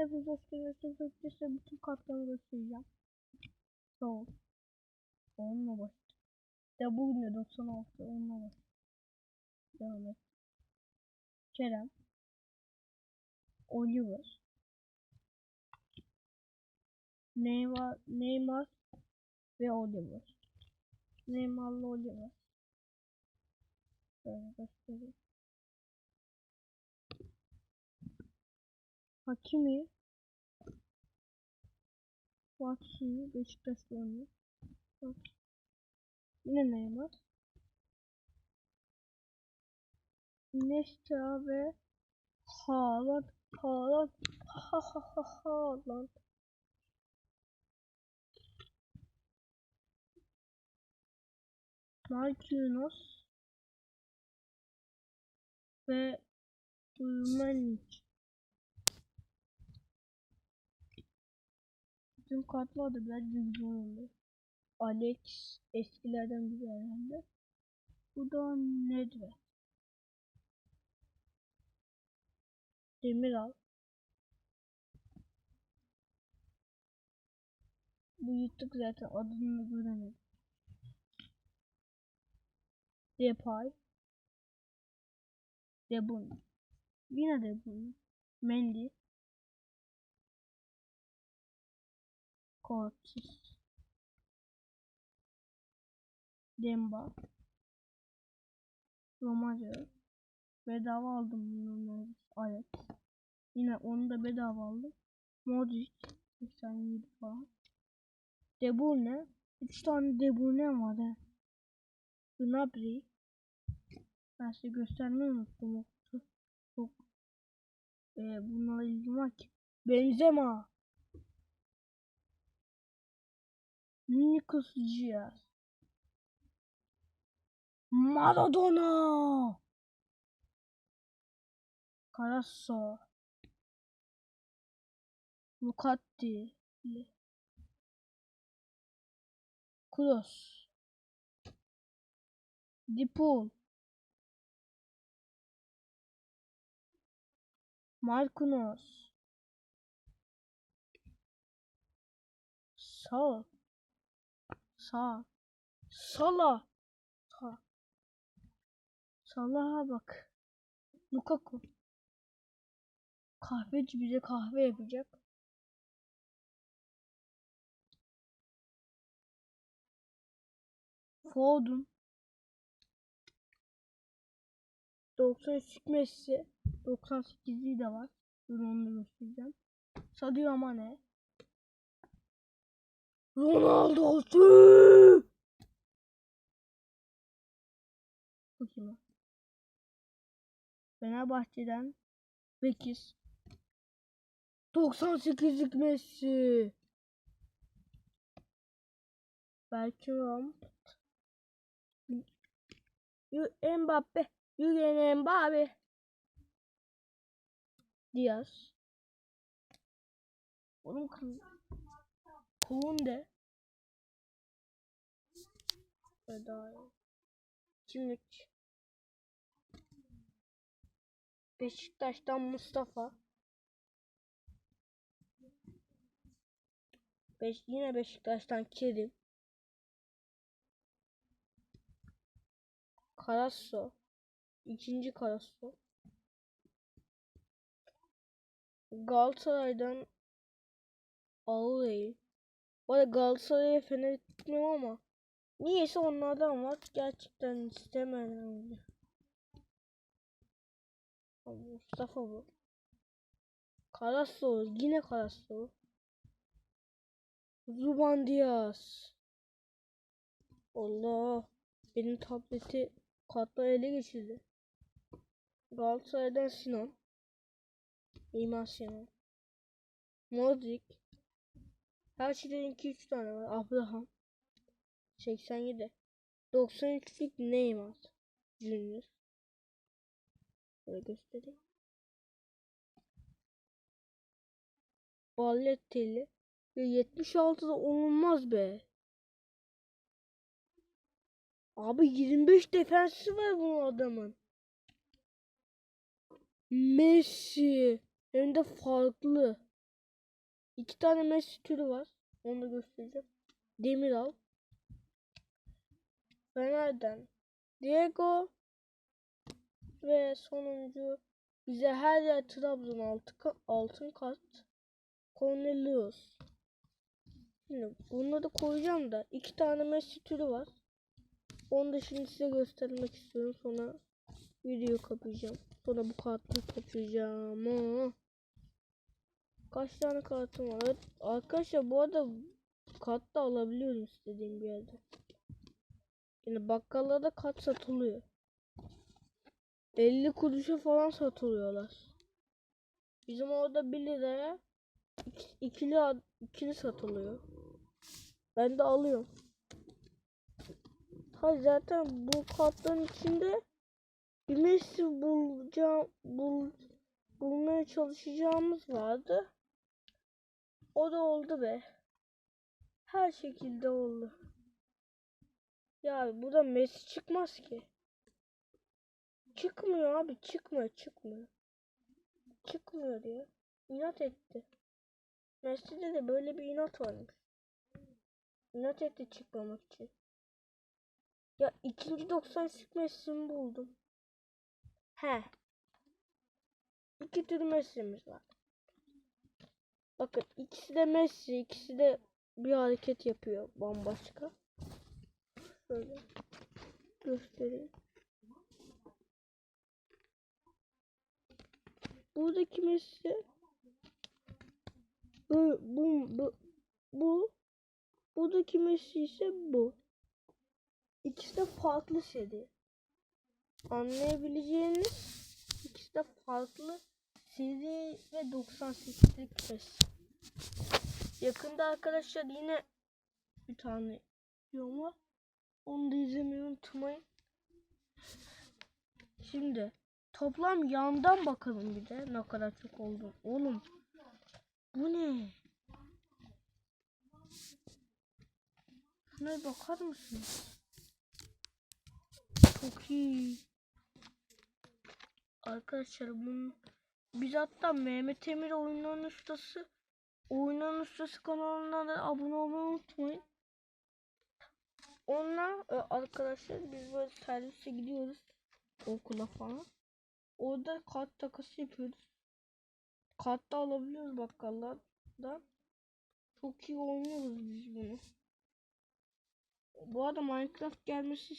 Hepiniz hoş geldiniz. Hepiniz size bütün kartlarını göstereceğim. Sağ ol. Onunla baş. Ya de 96. Onunla baş. Devam et. Kerem. Oliver. Neymar, Neymar ve Oliver. Neymar'la Oliver. Böyle göstereyim. Hakimi Fatih Beşiktaş'ta oynuyor. Bak. Yine Neymar. Nesta ve Haaland Haaland ha ha ha Haaland Marquinhos ve Ulmanic Bütün kartlar da biraz güzel oldu. Alex eskilerden biri herhalde. Bu da Nedved. Demiral. Bu yuttuk zaten adını göremedim. Depay. De Bruyne. Yine De Bruyne. Mendy. Cortis. Demba. Romario. Bedava aldım bunları. Alex. Yine onu da bedava aldım. Modric. 87 falan. De Bruyne. 3 tane De Bruyne var he. Gnabry. Ben size göstermeyi unuttum. Çok, çok e, bunlara ilgim var ki. Benzema. Nikos Diaz. Maradona. Carasso. Lucati. Kroos. Dipul. Marquinhos. Sağ. Sağ. Sala. Sağ. Salah'a bak. Lukaku. Kahveci bize kahve yapacak. Foden. 93 Messi. 98'i de var. Dur onu da göstereceğim. Sadio Mane. Ronaldo. Bakayım. Fenerbahçe'den 8 98'lik Messi. Belki Ram. Mbappe. Yürüyen Mbappe. Diaz. Onun kız. Kunde. Eda. Kimlik. Beşiktaş'tan Mustafa. Beş, yine Beşiktaş'tan Kerim. Karasso. İkinci Karasso. Galatasaray'dan Ağrı'yı. Bu arada Galatasaray'a fena gitmiyorum ama niyeyse onlardan var. Gerçekten istemem. Mustafa bu. Karasso. Yine Karasso. Zuban Diaz. Allah. Benim tableti kartlar ele geçirdi. Galatasaray'dan Sinan. İman Sinan. Modric. Her şeyden 2-3 tane var. Abraham. 87. 93'lük Neymar. Junior. Böyle göstereyim. Balletteli. Ya 76'da olmaz be. Abi 25 defensi var bu adamın. Messi. Hem de farklı. İki tane Messi türü var. Onu da göstereceğim. Demiral. Fener'den Diego ve sonuncu bize her yer Trabzon altı, altın kart Cornelius. Şimdi bunları da koyacağım da iki tane Messi türü var. Onu da şimdi size göstermek istiyorum. Sonra video kapayacağım. Sonra bu kartları kapayacağım. Oo. Kaç tane kartım var? Evet, arkadaşlar bu arada kart da alabiliyorum istediğim bir yerde. Yani bakkallarda kart satılıyor. 50 kuruşa falan satılıyorlar. Bizim orada 1 liraya ik- ikili ikili satılıyor. Ben de alıyorum. Ha zaten bu kartların içinde bir Messi bulacağım bul, bulmaya çalışacağımız vardı. O da oldu be. Her şekilde oldu. Ya burada Messi çıkmaz ki. Çıkmıyor abi çıkmıyor çıkmıyor. Çıkmıyor ya. İnat etti. Messi'de de böyle bir inat varmış. İnat etti çıkmamak için. Ya ikinci 90 Messi'mi buldum. He. İki tür Messi'miz var. Bakın ikisi de Messi, ikisi de bir hareket yapıyor bambaşka. Şöyle göstereyim. Buradaki Messi bu bu bu bu buradaki Messi ise bu. İkisi de farklı seri. Anlayabileceğiniz ikisi de farklı seri ve 98'lik Messi. Yakında arkadaşlar yine bir tane video var. Onu da izlemeyi unutmayın. Şimdi toplam yandan bakalım bir de ne kadar çok oldu. Oğlum bu ne? Şuna bakar mısınız? Çok iyi. Arkadaşlar bunun biz hatta Mehmet Emir oyunların ustası oyunların ustası kanalına da abone olmayı unutmayın. Onlar e, arkadaşlar biz böyle servise gidiyoruz okula falan. Orada kart takası yapıyoruz. Kart da alabiliyoruz bakkallardan. Çok iyi oynuyoruz biz bunu. Bu arada Minecraft gelmesi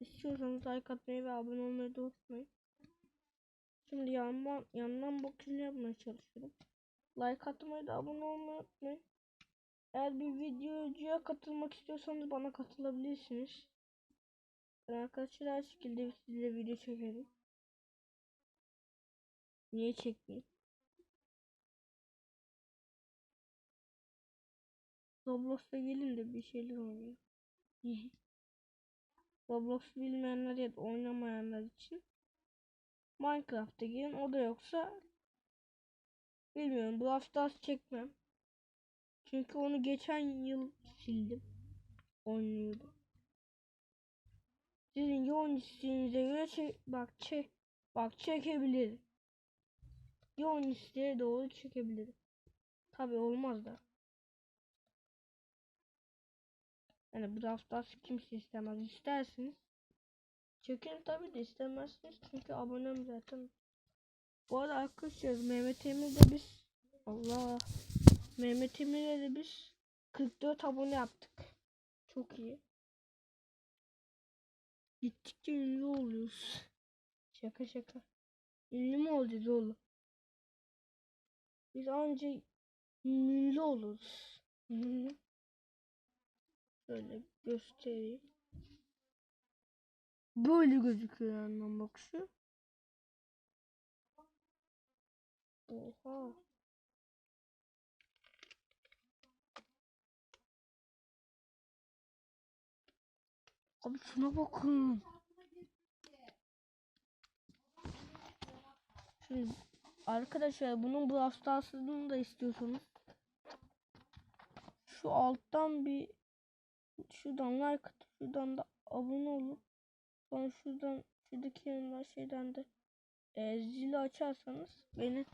istiyorsanız like atmayı ve abone olmayı da unutmayın. Şimdi yandan, yandan bakım yapmaya çalışıyorum. Like atmayı da abone olmayı unutmayın. Eğer bir videocuya katılmak istiyorsanız bana katılabilirsiniz. Arkadaşlar her şekilde sizle video çekerim. Niye çekmeyeyim? Roblox'a gelin de bir şeyler oynayalım. Roblox bilmeyenler ya da oynamayanlar için Minecraft'a girin. O da yoksa bilmiyorum. Brawl Stars çekmem. Çünkü onu geçen yıl sildim. Oynuyordum. Sizin yoğun isteğinize göre çek bak çek bak çekebilirim. Yoğun isteğe doğru çekebilirim. Tabi olmaz da. Yani Brawl Stars kimse istemez. İstersiniz. Çekin tabi de istemezsiniz. Çünkü abonem zaten. Bu arada arkadaşlar Mehmet Emir'de biz Allah Mehmet Emir'e de biz 44 abone yaptık. Çok iyi. Gittikçe ünlü oluyoruz. Şaka şaka. Ünlü mü olacağız oğlum? Biz anca ünlü oluruz. Şöyle göstereyim. Böyle gözüküyor yandan bakışı. Oha. Abi şuna bakın. Şimdi arkadaşlar bunun Brawl Stars'ını da istiyorsanız şu alttan bir şuradan like şuradan da abone olun. Sonra şuradan şuradaki yanından şeyden de e, zili açarsanız beni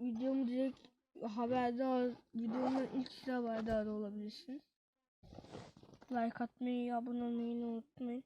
videomu direkt haberdar videomun ilk size haberdar olabilirsiniz. Like atmayı, abone olmayı unutmayın.